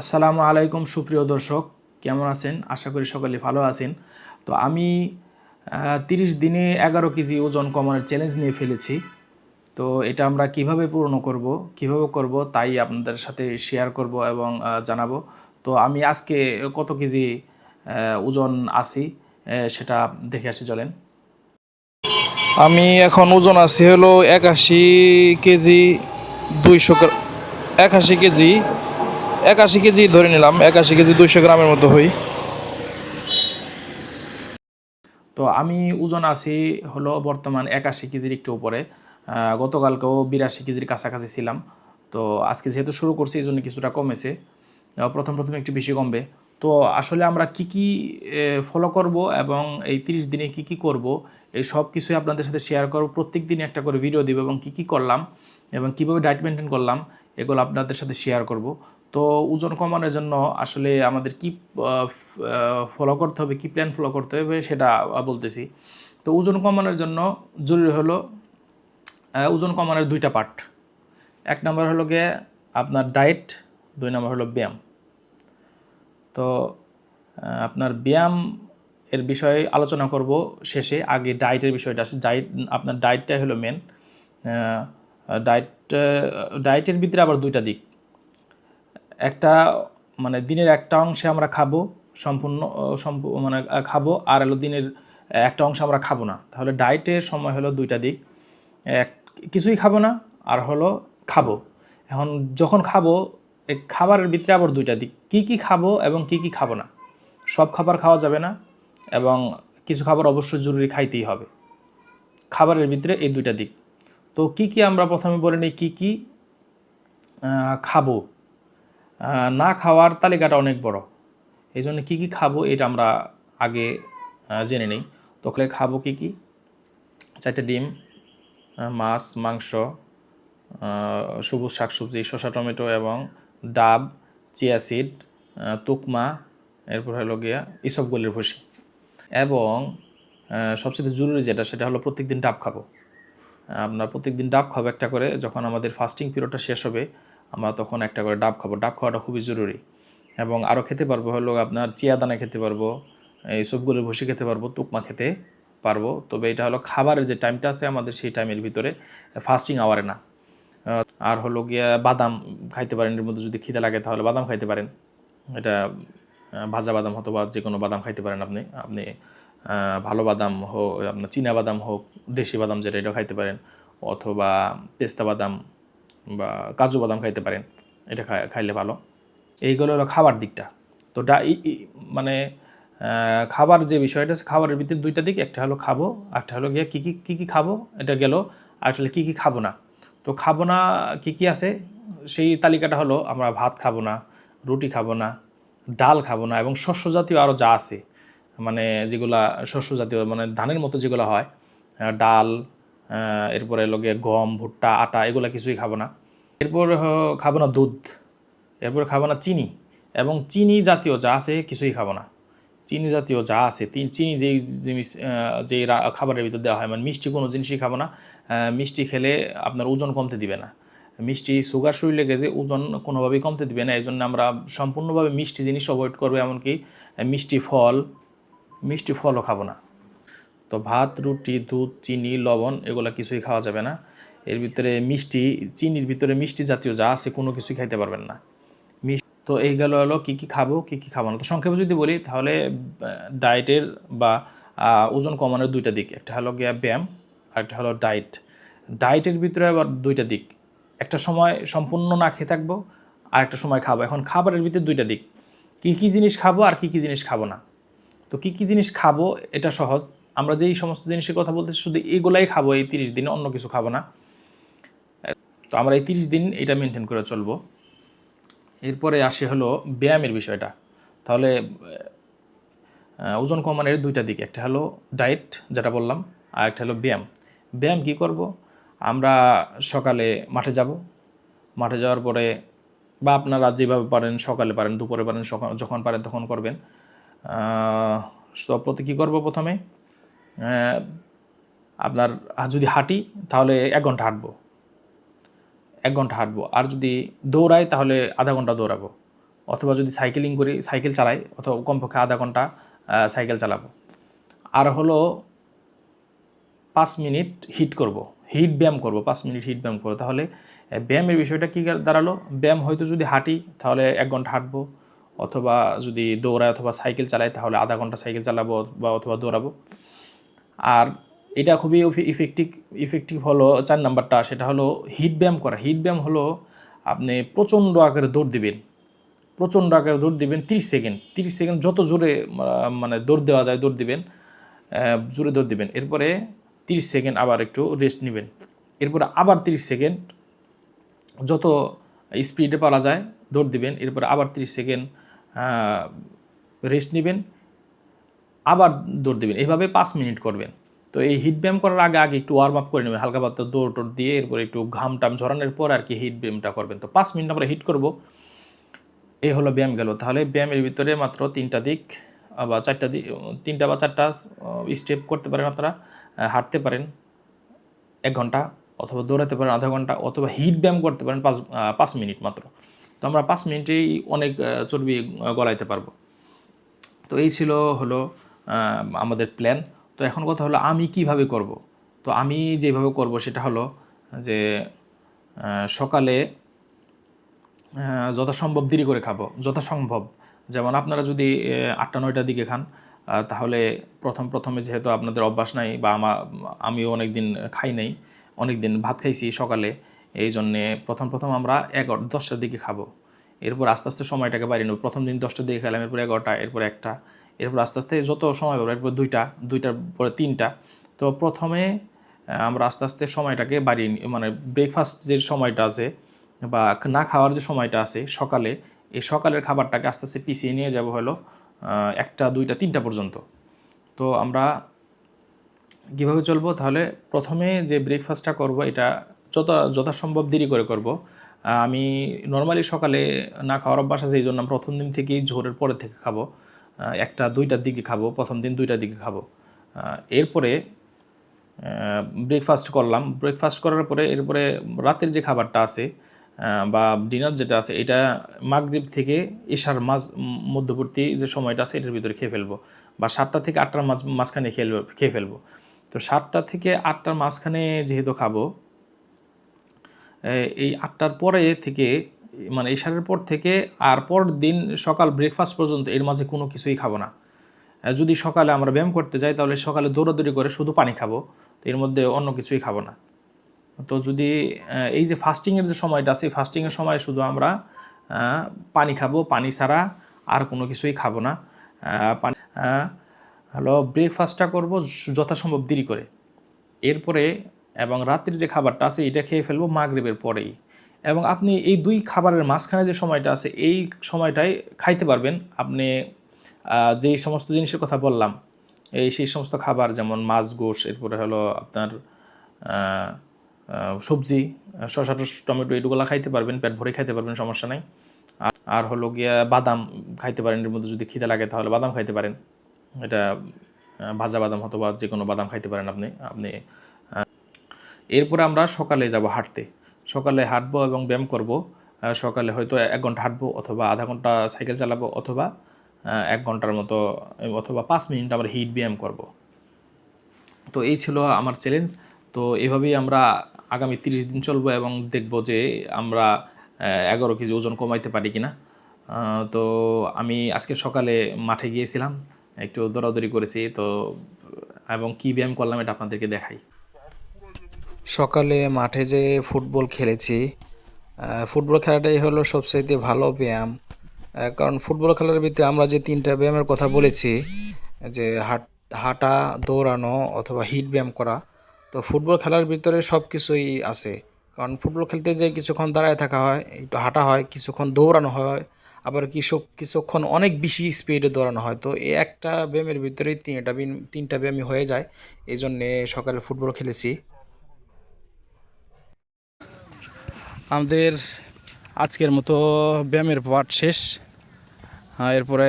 আসসালামু আলাইকুম, সুপ্রিয় দর্শক। কেমন আছেন? আশা করি সকলে ভালো আছেন। তো আমি তিরিশ দিনে এগারো কেজি ওজন কমানোর চ্যালেঞ্জ নিয়ে ফেলেছি। তো এটা আমরা কীভাবে পূর্ণ করব, কীভাবে করব তাই আপনাদের সাথে শেয়ার করব এবং জানাব। তো আমি আজকে কত কেজি ওজন আছি সেটা দেখে আসি, চলেন। আমি এখন ওজন আছি হলো একাশি কেজি দুইশো একাশি কেজি একাশি কেজি ধরে নিলাম, একাশি কেজি দুইশো গ্রামের মতো হই। তো আমি ওজন আছি হলো বর্তমান একাশি কেজির একটু উপরে। গতকালকেও বিরাশি কেজির কাছাকাছি ছিলাম। তো আজকে যেহেতু শুরু করছি, এই জন্য কিছুটা কমেছে। প্রথম প্রথম একটু বেশি কমবে। তো আসলে আমরা কি কি ফলো করব এবং এই তিরিশ দিনে কি কি করব, এই সব কিছুই আপনাদের সাথে শেয়ার করব। প্রত্যেক দিনে একটা করে ভিডিও দিব এবং কি কি করলাম এবং কীভাবে ডায়েট মেনটেন করলাম, এগুলো আপনাদের সাথে শেয়ার করব। তো ওজন কমানোর জন্য আসলে আমাদের কি ফলো করতে হবে, কি প্ল্যান ফলো করতে হবে সেটা বলতেছি। তো ওজন কমানোর জন্য জরুরি হলো ওজন কমানোর দুইটা পার্ট এক নম্বর হলো গিয়ে আপনার ডায়েট দুই নম্বর হলো ব্যায়াম। তো আপনার ব্যায়াম এর বিষয়ে আলোচনা করব শেষে। আগে ডায়েটের বিষয়টা আসে। ডায়েট আপনার ডায়েটটাই হলো মেন ডায়েট ডায়েটের ভিতরে আবার দুইটা দিক। একটা মানে দিনের একটা অংশে আমরা খাব সম্পূর্ণ মানে খাব, আর হলো দিনের একটা অংশ আমরা খাব না। তাহলে ডায়েটের সময় হলো দুইটা দিক। এক, কিছুই খাব না, আর হলো খাব। এখন যখন খাব খাবারের ভিতরে আবার দুইটা দিক। কি কি খাব এবং কি কি খাব না। সব খাবার খাওয়া যাবে না এবং কিছু খাবার অবশ্যই জরুরি খাইতেই হবে। খাবারের ভিতরে এই দুইটা দিক। তো কি কি আমরা প্রথমে বলে নিই কী কী খাব। না খাওয়ার তালিকাটা অনেক বড়। এই জন্য কী কী খাব এটা আমরা আগে জেনে নিই। তো তাহলে খাব কী কী? চারটে ডিম মাছ, মাংস সবুজ শাকসবজি, শসা, টমেটো এবং ডাব, চিয়া সিড তুকমা, এরপর হলো গিয়া ইসবগুলির ভুসি। এবং সবচেয়ে জরুরি যেটা, সেটা হলো প্রত্যেকদিন ডাব খাব। আমরা প্রত্যেকদিন ডাব খাব একটা করে, যখন আমাদের ফাস্টিং পিরিয়ডটা শেষ হবে আমরা তখন একটা করে ডাব খাব। ডাব খাওয়াটা খুবই জরুরি। এবং আরও খেতে পারব হলো আপনার চিয়া দানা খেতে পারব, এই সবগুলোর ভুসি খেতে পারব, তুকমা খেতে পারব। তবে এটা হলো খাবারের যে টাইমটা আছে আমাদের সেই টাইমের ভিতরে ফাস্টিং আওয়ারে না। আর হলো গিয়া বাদাম খাইতে পারেন, এর মধ্যে যদি খিদে লাগে তাহলে বাদাম খাইতে পারেন। এটা ভাজা বাদাম হতো বা যে কোনো বাদাম খাইতে পারেন আপনি। আপনি ভালো বাদাম হোক, আপনার চীনা বাদাম হোক, দেশি বাদাম যেটা, এটা খাইতে পারেন। অথবা পেস্তা বাদাম বা কাজু বাদাম খাইতে পারেন, এটা খাই- খাইলে ভালো। এইগুলো হলো খাবার দিকটা। তো ডা মানে খাবার যে বিষয়টা খাবারের ভিতরে দুইটা দিক, একটা হলো খাব একটা হলো গিয়ে কী কী কী কী খাব, এটা গেল আর কী কী খাব না। তো খাব না, কী কী আছে, সেই তালিকাটা হলো আমরা ভাত খাব না, রুটি খাব না, ডাল খাব না, এবং শস্য জাতীয় আরও যা আছে মানে যেগুলা শস্য জাতীয় মানে ধানের মতো যেগুলো হয় ডাল এরপরে লগে গম, ভুট্টা, আটা এগুলো কিছুই খাব না। এরপর খাব না দুধ। এরপর খাব না চিনি। এবং চিনি জাতীয় যা আছে কিছুই খাব না। চিনি জাতীয় যা আছে চিনি যেই জিনিস যেই খাবারের ভিতর দেওয়া হয় মানে মিষ্টি কোনো জিনিসই খাব না। মিষ্টি খেলে আপনার ওজন কমতে দিবে না। মিষ্টি সুগার শরীরে গেছে ওজন কোনোভাবেই কমতে দিবে না। এই জন্য আমরা সম্পূর্ণভাবে মিষ্টি জিনিস অ্যাভয়েড করব, এমনকি মিষ্টি ফল, মিষ্টি ফলও খাব না। তো ভাত, রুটি, দুধ, চিনি, লবণ এগুলো কিছুই খাওয়া যাবে না। এর ভিতরে মিষ্টি, চিনির ভিতরে মিষ্টি জাতীয় যা আছে কোনো কিছুই খাইতে পারবেন না। তো এই গেল হলো কী কী খাব, কী কী খাব না। তো সংক্ষেপে যদি বলি, তাহলে ডায়েটের বা ওজন কমানোর দুইটা দিক। একটা হলো গিয়া ব্যায়াম, আর একটা হলো ডায়েট ডায়েটের ভিতরে আবার দুইটা দিক। একটা সময় সম্পূর্ণ না খেয়ে থাকব, আর একটা সময় খাব। এখন খাবারের ভিতরে দুইটা দিক। কী কী জিনিস খাব, আর কী কী জিনিস খাব না। তো কী কী জিনিস খাব, এটা সহজ। আমরা যেই সমস্ত জিনিসের কথা বলতেছি, শুধু এগুলাই খাব, এই তিরিশ দিনে অন্য কিছু খাব না। তো আমরা এই তিরিশ দিন এটা মেনটেন করে চলবো। এরপরে আসে হলো ব্যায়ামের বিষয়টা। তাহলে ওজন কমানোর দুইটা দিক, একটা হলো ডায়েট যেটা বললাম, আর একটা হলো ব্যায়াম। ব্যায়াম কি করব? আমরা সকালে মাঠে যাব। মাঠে যাওয়ার পরে বা আপনারা যেভাবে পারেন, সকালে পারেন, দুপুরে পারেন যখন পারেন তখন করবেন। তো প্রতি কী করব প্রথমে? আপনার যদি হাঁটি, তাহলে এক ঘণ্টা হাঁটবো। এক ঘণ্টা হাঁটবো। আর যদি দৌড়াই, তাহলে আধা ঘণ্টা দৌড়াবো। অথবা যদি সাইকেলিং করি, সাইকেল চালাই, অথবা কমপক্ষে আধা ঘণ্টা সাইকেল চালাবো। আর হলো পাঁচ মিনিট হিট করব। হিট ব্যায়াম করব, পাঁচ মিনিট হিট ব্যায়াম করব। তাহলে ব্যায়ামের বিষয়টা কী দাঁড়াল? ব্যায়াম হয়তো যদি হাঁটি, তাহলে এক ঘণ্টা হাঁটবো। অথবা যদি দৌড়াই, অথবা সাইকেল চালাই, তাহলে আধা ঘণ্টা সাইকেল চালাবো, বা অথবা দৌড়াবো। আর এটা খুবই ইফেক্টিভ ইফেক্টিভ হলো চার নাম্বারটা, সেটা হলো হিট ব্যায়াম করা। হিট ব্যায়াম হলো আপনি প্রচণ্ড আকারে দৌড় দিবেন। প্রচণ্ড আকারে দৌড় দিবেন তিরিশ সেকেন্ড। তিরিশ সেকেন্ড যত জোরে মানে দৌড় দেওয়া যায় দৌড় দিবেন জোরে দৌড় দিবেন। এরপরে তিরিশ সেকেন্ড আবার একটু রেস্ট নেবেন। এরপরে আবার তিরিশ সেকেন্ড যত স্পিডে পারা যায় দৌড় দিবেন। এরপরে আবার তিরিশ সেকেন্ড রেস্ট নেবেন। আবার দৌড় দেবেন। এইভাবে পাঁচ মিনিট করবেন। তো এই হিট ব্যায়াম করার আগে আগে একটু ওয়ার্ম আপ করে নেবেন, হালকা পাতলা দৌড় টোড় দিয়ে এরপরে একটু ঘাম টাম ঝরানোর পর আর কি হিট ব্যায়ামটা করবেন। তো পাঁচ মিনিট আমরা হিট করব। এই হলো ব্যায়াম গেল। তাহলে ব্যায়ামের ভিতরে মাত্র তিনটা দিক বা চারটা দিক, তিনটা বা চারটা স্টেপ করতে পারেন আপনারা। হাঁটতে পারেন এক ঘণ্টা অথবা দৌড়াতে পারেন আধা ঘণ্টা অথবা হিট ব্যায়াম করতে পারেন পাঁচ পাঁচ মিনিট মাত্র। তো আমরা পাঁচ মিনিটেই অনেক চর্বি গলাইতে পারব। তো এই ছিল হলো আমাদের প্ল্যান তো এখন কথা হলো আমি কীভাবে করব? তো আমি যেভাবে করব সেটা হলো যে সকালে যথাসম্ভব দেরি করে খাব। যথাসম্ভব। যেমন আপনারা যদি আটটা, নয়টার দিকে খান তাহলে প্রথম, প্রথমে যেহেতু আপনাদের অভ্যাস নাই বা আমা, আমিও অনেক দিন খাই নাই অনেক দিন ভাত খাইছি সকালে, এই জন্যে প্রথম প্রথম আমরা এগারো, দশটার দিকে খাব। এরপর আস্তে আস্তে সময়টাকে বাড়িয়ে নেব। প্রথম দিন দশটার দিকে খেলাম, এরপর এগারোটা, এরপর একটা। এরপর আস্তে আস্তে যত সময় পাবো এরপর দুইটা, দুইটার পরে তিনটা, তো প্রথমে আমরা আস্তে আস্তে সময়টাকে বাড়িয়ে মানে ব্রেকফাস্ট যে সময়টা আছে বা না খাওয়ার যে সময়টা আছে সকালে, এই সকালের খাবারটাকে আস্তে আস্তে পিছিয়ে নিয়ে যাব হলো একটা, দুইটা, তিনটা পর্যন্ত। তো আমরা কীভাবে চলবো? তাহলে প্রথমে যে ব্রেকফাস্টটা করব, এটা যত, যথাসম্ভব দেরি করে করব। আমি নর্মালি সকালে না খাওয়ার অভ্যাস আছে, এই জন্য প্রথম দিন থেকেই ঝোরের পরে থেকে খাব। একটা দুইটার দিকে খাব, প্রথম দিন দুইটার দিকে খাব। এরপরে ব্রেকফাস্ট করলাম। ব্রেকফাস্ট করার পরে, এরপরে রাতের যে খাবারটা আছে বা ডিনার যেটা আছে, এটা মাগরিব থেকে এশার মাঝ, মধ্যবর্তী যে সময়টা আছে, এটার ভিতরে খেয়ে ফেলব। বা সাতটা থেকে আটটার মাঝ, মাঝখানে খেয়ে খেয়ে ফেলব। তো সাতটা থেকে আটটার মাঝখানে যেহেতু খাব এই আটটার পরে থেকে মানে এশারের পর থেকে আর পর দিন সকাল ব্রেকফাস্ট পর্যন্ত এর মাঝে কোনো কিছুই খাব না। যদি সকালে আমরা ব্যায়াম করতে যাই, তাহলে সকালে দৌড়াদৌড়ি করে শুধু পানি খাব, তো এর মধ্যে অন্য কিছুই খাব না। তো যদি এই যে ফাস্টিংয়ের যে সময়টা আছে ফাস্টিংয়ের সময় শুধু আমরা পানি খাব, পানি ছাড়া আর কোনো কিছুই খাব না। পানি হলো ব্রেকফাস্টটা করব যথাসম্ভব দেরি করে। এরপরে এবং রাত্রির যে খাবারটা আছে, এটা খেয়ে ফেলব মাগরিবের পরেই। এবং আপনি এই দুই খাবারের মাঝখানে যে সময়টা আছে, এই সময়টায় খাইতে পারবেন। আপনি যেই সমস্ত জিনিসের কথা বললাম, এই সেই সমস্ত খাবার যেমন মাছ, গোশ, এরপরে হলো আপনার সবজি, শসা টমেটো এগুলো খাইতে পারবেন, পেট ভরে খাইতে পারবেন, সমস্যা নাই। আর হলো গিয়া বাদাম খাইতে পারেন, এর মধ্যে যদি খিদে লাগে তাহলে বাদাম খাইতে পারেন। এটা ভাজা বাদাম অথবা যে কোনো বাদাম খাইতে পারেন আপনি আপনি এরপরে আমরা সকালে যাব হাঁটতে। সকালে হাঁটবো এবং ব্যায়াম করব সকালে হয়তো এক ঘণ্টা হাঁটবো অথবা আধা ঘণ্টা সাইকেল চালাবো অথবা এক ঘণ্টার মতো অথবা পাঁচ মিনিট আমরা হিট ব্যায়াম করব। তো এই ছিল আমার চ্যালেঞ্জ তো এভাবেই আমরা আগামী তিরিশ দিন চলবো এবং দেখব যে আমরা এগারো কেজি ওজন কমাইতে পারি কিনা। তো আমি আজকে সকালে মাঠে গিয়েছিলাম, একটু দৌড়াদৌড়ি করেছি, তো, এবং কী ব্যায়াম করলাম এটা আপনাদেরকে দেখাই। সকালে মাঠে যে ফুটবল খেলেছি ফুটবল খেলাটাই হলো সবচাইতে ভালো ব্যায়াম। কারণ ফুটবল খেলার ভিতরে আমরা যে তিনটা ব্যায়ামের কথা বলেছি, যে হাট, হাঁটা, দৌড়ানো অথবা হিট ব্যায়াম করা, তো ফুটবল খেলার ভিতরে সব কিছুই আছে। কারণ ফুটবল খেলতে যে কিছুক্ষণ দাঁড়ায় থাকা হয়, একটু হাঁটা হয়, কিছুক্ষণ দৌড়ানো হয়, আবার কিছু, কিছুক্ষণ অনেক বেশি স্পিডে দৌড়ানো হয়। তো এই একটা ব্যায়ামের ভিতরেই তিনটা তিনটা ব্যায়ামই হয়ে যায়। এই জন্যে সকালে ফুটবল খেলেছি। আমাদের আজকের মতো ব্যায়ামের পাঠ শেষ। এরপরে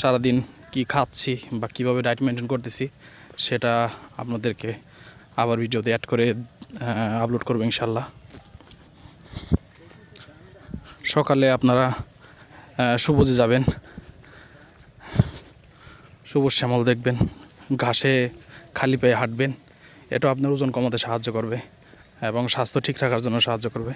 সারাদিন কি খাচ্ছি বা কীভাবে ডায়েট মেনটেন করতেছি সেটা আপনাদেরকে আবার ভিডিওতে অ্যাড করে আপলোড করব ইনশাল্লাহ সকালে আপনারা সবুজে যাবেন। সবুজ শ্যামল দেখবেন। ঘাসে খালি পায়ে হাঁটবেন। এটা আপনার ওজন কমাতে সাহায্য করবে। এবং স্বাস্থ্য ঠিক রাখার জন্য সাহায্য করবে।